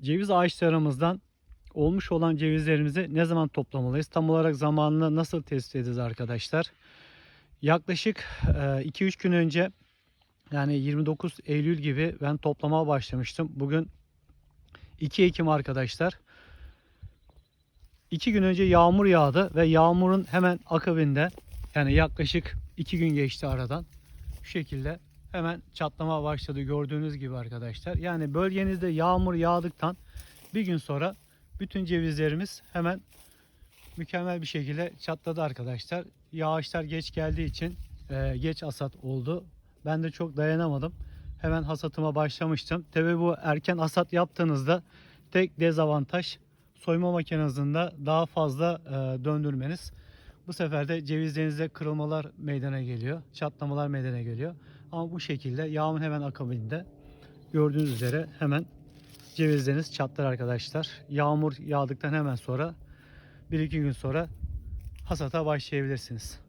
ceviz ağaçlarımızdan olmuş olan cevizlerimizi ne zaman toplamalıyız? Tam olarak zamanını nasıl tespit edeceğiz arkadaşlar? Yaklaşık 2-3 gün önce yani 29 Eylül gibi ben toplamaya başlamıştım. Bugün 2 Ekim arkadaşlar. 2 gün önce yağmur yağdı ve yağmurun hemen akabinde yani yaklaşık 2 gün geçti aradan. Şu şekilde hemen çatlama başladı gördüğünüz gibi arkadaşlar. Yani bölgenizde yağmur yağdıktan bir gün sonra bütün cevizlerimiz hemen mükemmel bir şekilde çatladı arkadaşlar. Yağışlar geç geldiği için e, geç hasat oldu. Ben de çok dayanamadım. Hemen hasatıma başlamıştım. Tabi bu erken hasat yaptığınızda tek dezavantaj soyma makinesinde daha fazla e, döndürmeniz. Bu sefer de cevizlerinizde kırılmalar meydana geliyor. Çatlamalar meydana geliyor. Ama bu şekilde yağmur hemen akabinde gördüğünüz üzere hemen cevizleriniz çatlar arkadaşlar. Yağmur yağdıktan hemen sonra 1-2 gün sonra hasata başlayabilirsiniz.